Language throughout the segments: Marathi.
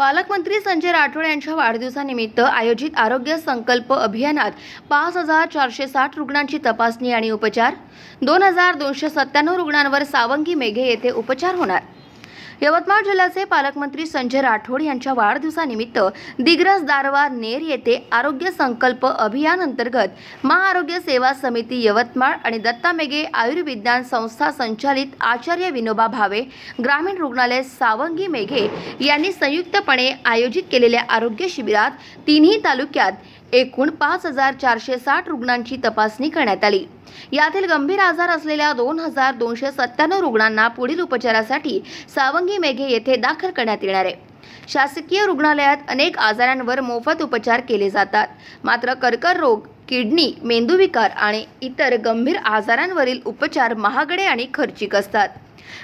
पालकमंत्री संजय राठोड यांच्या वाढदिवसानिमित्त आयोजित आरोग्य संकल्प अभियानात पाच हजार चारशे साठ रुग्णांची तपासणी आणि उपचार दोन हजार दोनशे सत्त्याण्णव रुग्णांवर सावंगी मेघे येथे उपचार होणार. यवतमाळ जिल्ह्याचे पालकमंत्री संजय राठोड यांच्या वाढदिवसानिमित्त दिग्रस दारवा नेर येथे आरोग्य संकल्प अभियान अंतर्गत महाआरोग्य सेवा समिती यवतमाळ आणि दत्ता मेघे आयुर्विज्ञान संस्था संचालित आचार्य विनोबा भावे ग्रामीण रुग्णालय सावंगी मेघे यांनी संयुक्तपणे आयोजित केलेल्या आरोग्य शिबिरात तिन्ही तालुक्यात एकूण पाच हजार चारशे साठ रुग्णांची तपासणी करण्यात आली. यातील गंभीर आजार असलेल्या दोन हजार दोनशे सत्त्याण्णव रुग्णांना पुढील उपचारासाठी सावंगी मेघे येथे दाखल करण्यात येणार आहे. शासकीय रुग्णालयात अनेक आजारांवर मोफत उपचार केले जातात. मात्र कर्करोग किडनी मेंदूविकार आणि इतर गंभीर आजारांवरील उपचार महागडे आणि खर्चिक असतात.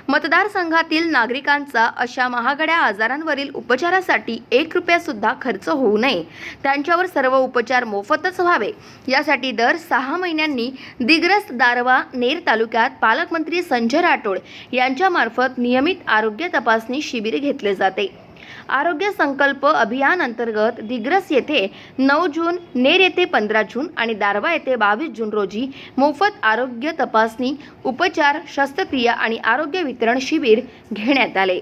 मतदारसंघातील नागरिकांचा अशा महागड्या आजारांवरील उपचारासाठी एक रुपयासुद्धा खर्च होऊ नये. त्यांच्यावर सर्व उपचार मोफतच व्हावे. यासाठी दर सहा महिन्यांनी दिग्रस दारवा नेर तालुक्यात पालकमंत्री संजय राठोड यांच्यामार्फत नियमित आरोग्य तपासणी शिबिर घेतले जाते. आरोग्य संकल्प अभियान अंतर्गत दिग्रस येथे नऊ जून नेर येथे पंधरा जून आणि दारवा येथे बावीस जून रोजी मोफत आरोग्य तपासणी उपचार शस्त्रक्रिया आणि आरोग्य वितरण शिबिर घेण्यात आले.